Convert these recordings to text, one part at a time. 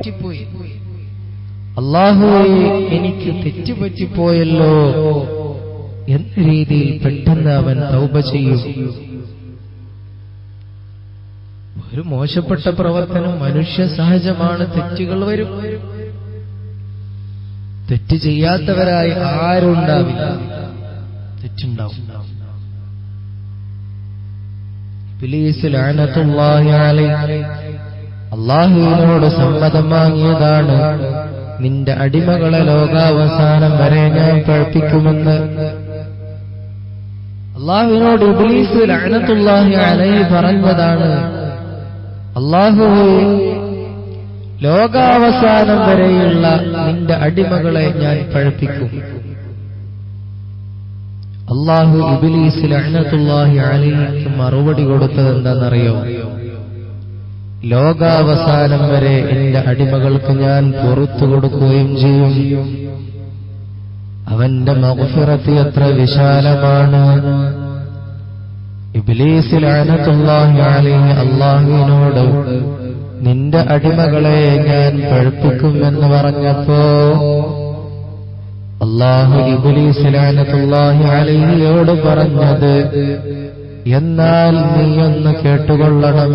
തെറ്റിപ്പോയി അള്ളാഹുവേ എനിക്ക് തെറ്റുപറ്റിപ്പോയല്ലോ എന്ന രീതിയിൽ പെട്ടെന്ന് അവൻ തൗപ ചെയ്യും. ഒരു മോശപ്പെട്ട പ്രവർത്തനം മനുഷ്യ സഹജമാണ് തെറ്റുകൾ വരും. തെറ്റ് ചെയ്യാത്തവരായി ആരുണ്ടാവില്ല. തെറ്റുണ്ടാവും. ഇബ്ലീസ് ലഅനത്തുല്ലാഹി അലൈഹി അള്ളാഹുവിനോട് സമ്മതം വാങ്ങിയതാണ്. നിന്റെ അടിമകളെ ലോകാവസാനം വരെ ഞാൻ പഴപ്പിക്കുമെന്ന് അള്ളാഹുവിനോട് ഇബ്ലീസ് ലഅനത്തുല്ലാഹി അലൈഹി പറഞ്ഞതാണ് അള്ളാഹു ലോകാവസാനം വരെയുള്ള നിന്റെ അടിമകളെ ഞാൻ പഴപ്പിക്കും അള്ളാഹു ഇബിലീസിൽ ലഅനത്തുല്ലാഹി അലിക്ക് മറുപടി കൊടുത്തത് എന്താണെന്നറിയോ ലോകാവസാനം വരെ എന്റെ അടിമകൾക്ക് ഞാൻ പുറത്തു കൊടുക്കുകയും ചെയ്യും. അവന്റെ മഗ്ഫിറത്ത് എത്ര വിശാലമാണ്. ഇബ്ലീസ് ലഅനത്തുല്ലാഹി അലൈഹി അള്ളാഹുവിനോട് നിന്റെ അടിമകളെ ഞാൻ പഴുപ്പിക്കുമെന്ന് പറഞ്ഞപ്പോ അള്ളാഹു ഇബ്ലീസ് ലഅനത്തുല്ലാഹി അലൈഹിയോട് പറഞ്ഞത് എന്നാൽ നീ ഒന്ന് കേട്ടുകൊള്ളണം.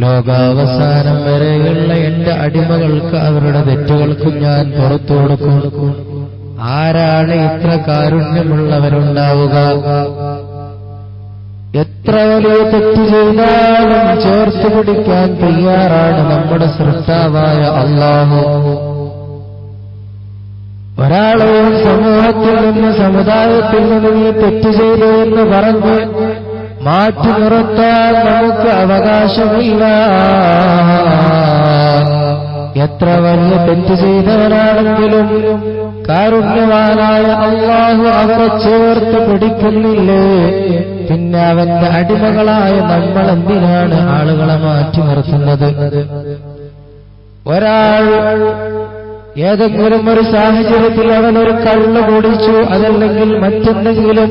ലോകാവസാനം വരെയുള്ള എന്റെ അടിമകൾക്ക് അവരുടെ തെറ്റുകൾക്ക് ഞാൻ പുറത്തു കൊടുക്കും. ആരാണ് ഇത്ര കാരുണ്യമുള്ളവരുണ്ടാവുക? എത്ര വലിയ തെറ്റ് ചെയ്താലും ചേർത്ത് പിടിക്കാൻ തയ്യാറാണ് നമ്മുടെ സൃഷ്ടാവായ അള്ളാഹു ഒരാളെയും സമൂഹത്തിൽ നിന്ന് സമുദായത്തിൽ നിന്ന് നീ തെറ്റ് ചെയ്തു എന്ന് പറഞ്ഞ് മാറ്റി നിർത്താൻ നമുക്ക് അവകാശമില്ല. എത്ര വലിയ തെറ്റ് ചെയ്തവരാണെങ്കിലും കാരുണ്യവാനായ അള്ളാഹു അവരെ ചേർത്ത് പിടിക്കുന്നില്ലേ? പിന്നെ അവന്റെ അടിമകളായ നമ്മൾ എന്തിനാണ് ആളുകളെ മാറ്റി നിർത്തുന്നത്? ഒരാൾ ഏതെങ്കിലും ഒരു സാഹചര്യത്തിൽ അവൻ ഒരു കള്ള് കുടിച്ചു അതല്ലെങ്കിൽ മറ്റെന്തെങ്കിലും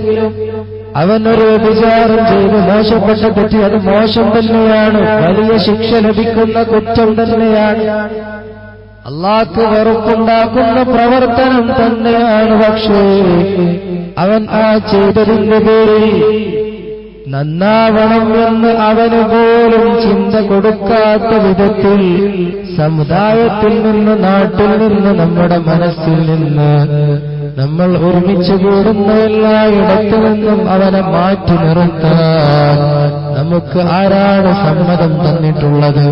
അവൻ വിചാരം ചെയ്ത്. മോശപ്പെട്ട തെറ്റി അത് മോശം തന്നെയാണ്. വലിയ ശിക്ഷ ലഭിക്കുന്ന കുറ്റം തന്നെയാണ്. അള്ളാക്ക് വെറുപ്പുണ്ടാക്കുന്ന പ്രവർത്തനം തന്നെയാണ് പക്ഷേ അവൻ ആ ചെയ്തതിന്റെ പേരിൽ നന്നാവണം എന്ന് അവന് പോലും ചിന്ത കൊടുക്കാത്ത വിധത്തിൽ സമുദായത്തിൽ നിന്ന് നാട്ടിൽ നിന്ന് നമ്മുടെ മനസ്സിൽ നിന്ന് നമ്മൾ ഒരുമിച്ച് കൂടുന്ന എല്ലായിടത്തു നിന്നും അവനെ മാറ്റി നിർത്താൻ നമുക്ക് ആരാണ് സമ്മതം തന്നിട്ടുള്ളത്?